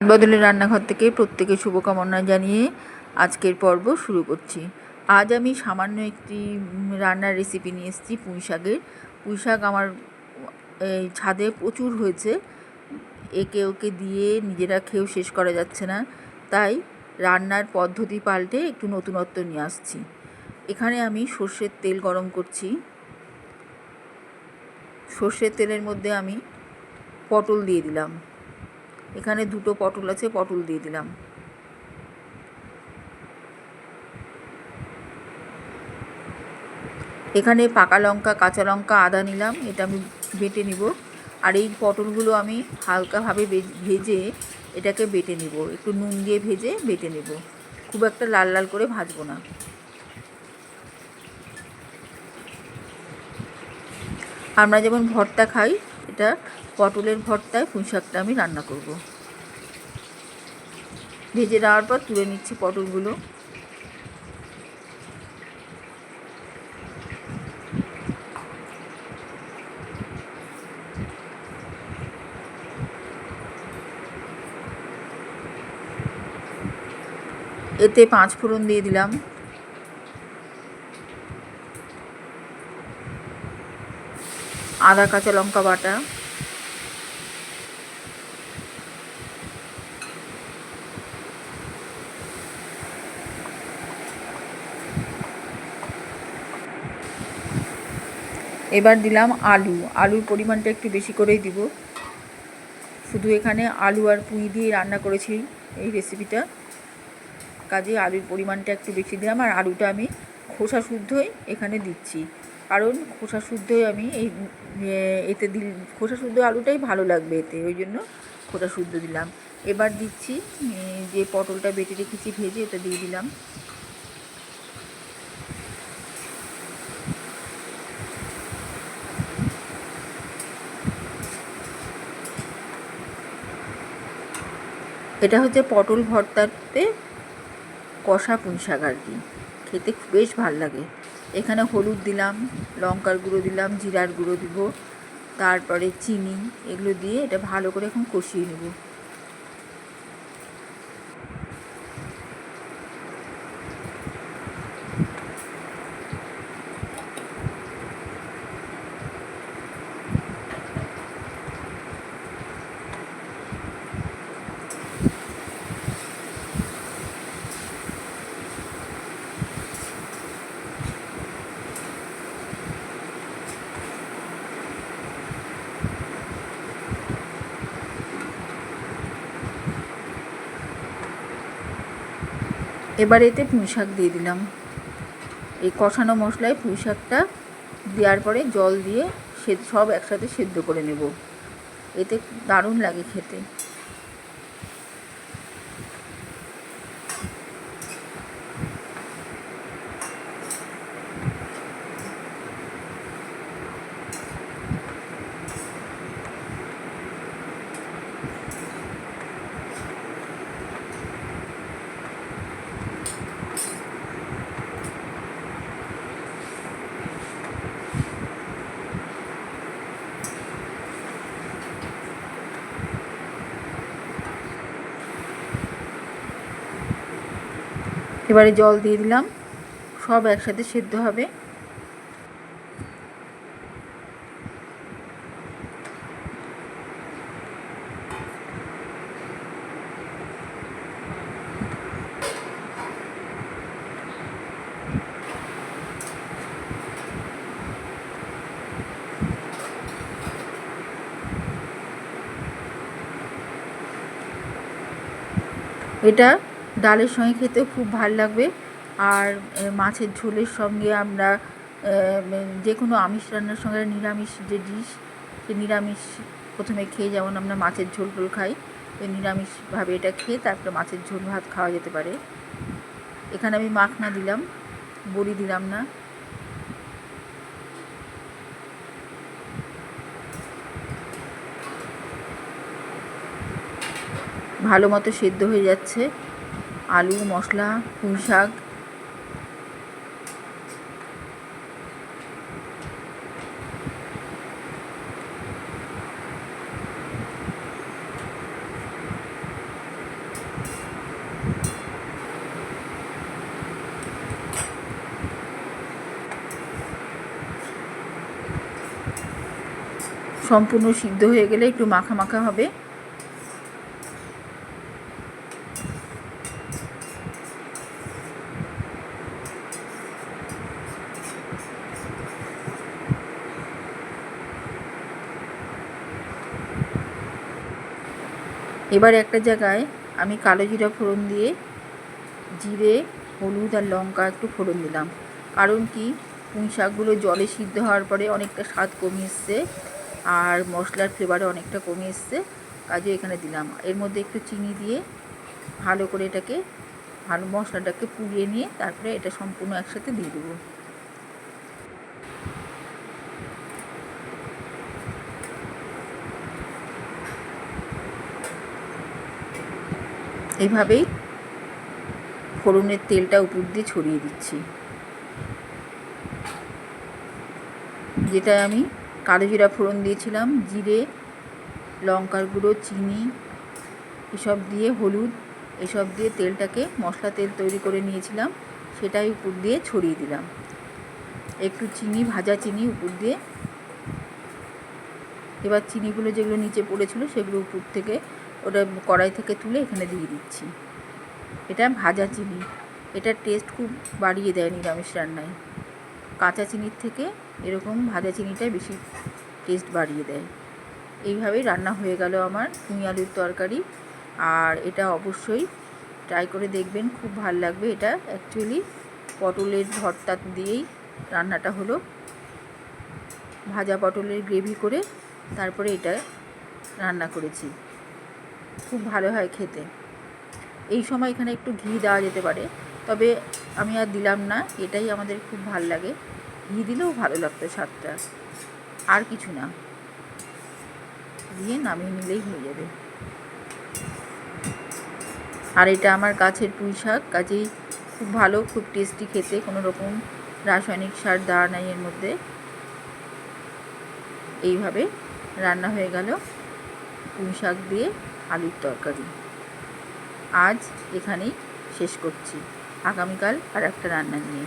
বদলের রান্নাঘর থেকে প্রত্যেকে শুভকামনা জানিয়ে আজকের পর্ব শুরু করছি। আজ আমি সামান্য একটি রান্নার রেসিপি নিয়ে এসেছি পুঁই শাকের। পুঁই শাক আমার, এই ছাদে প্রচুর হয়েছে। একে ওকে দিয়ে নিজেরা খেয়েও শেষ করা যাচ্ছে না। তাই রান্নার পদ্ধতি পাল্টে একটু নতুনত্ব নিয়ে আসছি। এখানে আমি সর্ষের তেল গরম করছি। সর্ষের তেলের মধ্যে আমি পটল দিয়ে দিলাম। এখানে দুটো পটল আছে, পটল দিয়ে দিলাম। এখানে পাকা লঙ্কা, কাঁচা লঙ্কা, আদা নিলাম, এটা আমি বেটে নিব। আর এই পটলগুলো আমি হালকাভাবে ভেজে এটাকে বেটে নিব। একটু নুন দিয়ে ভেজে বেটে নেব। খুব একটা লাল লাল করে ভাজবো না। আমরা যেমন ভর্তা খাই এটা পটলের ভর্তায় পুঁই শাকটা আমি রান্না করব। ভেজে দেওয়ার পর তুলে নিচ্ছি পটলগুলো। এতে পাঁচ ফোড়ন দিয়ে দিলাম। আদা, কাঁচা লঙ্কা বাটা। এবার দিলাম আলু। আলুর পরিমাণটা একটু বেশি করেই দিব। শুধু এখানে আলু আর পুঁই দিয়ে রান্না করেছি এই রেসিপিটা কাজে আলুর পরিমাণটা একটু বেশি দিলাম আর আলুটা আমি খোসা শুদ্ধই এখানে দিচ্ছি। কারণ খোসা শুদ্ধই আমি এই এতে দিল, খোসা শুদ্ধ আলুটাই ভালো লাগবে এতে, ওই জন্য খোসা শুদ্ধ দিলাম। এবার দিচ্ছি যে পটলটা বেটে রেখেছি ভেজে এটা দিয়ে দিলাম। এটা হচ্ছে পটল ভর্তাতে কষা পুঁই শাক আর কি। খেতে বেশ ভালো লাগে। এখানে হলুদ দিলাম, লঙ্কার গুঁড়ো দিলাম, জিরার গুঁড়ো দিব, তারপরে চিনি, এগুলো দিয়ে এটা ভালো করে এখন কষিয়ে নেব। এবার এতে পুঁই শাক দিয়ে দিলাম। এই কষানো মশলায় পুঁই শাকটা দেওয়ার পরে জল দিয়ে সে সব একসাথে সেদ্ধ করে নেব। এতে দারুণ লাগে খেতে। এবারে জল দিয়ে দিলাম। সব একসাথে সেদ্ধ হবে। এটা ডালের সঙ্গে খেতেও খুব ভালো লাগবে। আর মাছের ঝোলের সঙ্গে আমরা যে কোনো আমিষ রান্নার সঙ্গে নিরামিষ যে ডিশ, সে নিরামিষ প্রথমে খেয়ে যেমন আমরা মাছের ঝোল টোল খাই ওই নিরামিষভাবে এটা খেয়ে তারপরে মাছের ঝোল ভাত খাওয়া যেতে পারে। এখানে আমি মাখনা দিলাম, বড়ি দিলাম না। ভালো মতো সেদ্ধ হয়ে যাচ্ছে। আলু মশলা পুঁই শাক। সম্পূর্ণ সিদ্ধ হয়ে গেলে একটু মাখা মাখা হবে। এবার একটা জায়গায় আমি কালো জিরা ফোড়ন দিয়ে জিরে, হলুদ আর লঙ্কা একটু ফোড়ন দিলাম। কারণ কি? পুঁই শাকগুলো জলে সিদ্ধ হওয়ার পরে অনেকটা স্বাদ কমে এসছে আর মশলার ফ্লেভারে অনেকটা কমে এসছে। কাজে এখানে দিলাম। এর মধ্যে একটু চিনি দিয়ে ভালো করে এটাকে, ভালো মশলাটাকে পুড়িয়ে নিয়ে তারপরে এটা সম্পূর্ণ একসাথে দিয়ে দেবো। এইভাবেই ফোড়নের তেলটা উপর দিয়ে ছড়িয়ে দিচ্ছি। যেটা আমি কালো জিরা ফোড়ন দিয়েছিলাম, জিরে, লঙ্কার গুঁড়ো, চিনি, এসব দিয়ে, হলুদ, এসব দিয়ে তেলটাকে মশলা তেল তৈরি করে নিয়েছিলাম, সেটাই উপর দিয়ে ছড়িয়ে দিলাম। একটু চিনি, ভাজা চিনি উপর দিয়ে। এবার চিনিগুলো যেগুলো নিচে পড়েছিল, সেগুলো উপর থেকে ওটা কড়াই থেকে তুলে এখানে দিয়ে দিচ্ছি। এটা ভাজা চিনি। এটার টেস্ট খুব বাড়িয়ে দেয় নিরামিষ রান্নায়। কাঁচা চিনির থেকে এরকম ভাজা চিনিটা বেশি টেস্ট বাড়িয়ে দেয়। এইভাবেই রান্না হয়ে গেল আমার পুঁই আলুর তরকারি। আর এটা অবশ্যই ট্রাই করে দেখবেন, খুব ভালো লাগবে। এটা অ্যাকচুয়ালি পটলের ভর্তা দিয়েই রান্নাটা হলো। ভাজা পটলের গ্রেভি করে তারপরে এটা রান্না করেছি। খুব ভালো হয় খেতে। এই সময় এখানে একটু ঘি দেওয়া যেতে পারে, তবে আমি আর দিলাম না, এটাই আমাদের খুব ভালো লাগে। ঘি দিলেও ভালো লাগতো স্বাদটা। আর কিছু না। দিয়ে নামিয়ে নিলেই হয়ে যাবে। আর এটা আমার গাছের পুঁই শাক, কাজেই খুব ভালো, খুব টেস্টি খেতে, কোনো রকম রাসায়নিক সার দেওয়া নাই এর মধ্যে। এইভাবে রান্না হয়ে গেল পুঁই শাক দিয়ে। আলুর তরকারি। আজ এখানেই শেষ করছি। আগামীকাল আর একটা রান্না নিয়ে।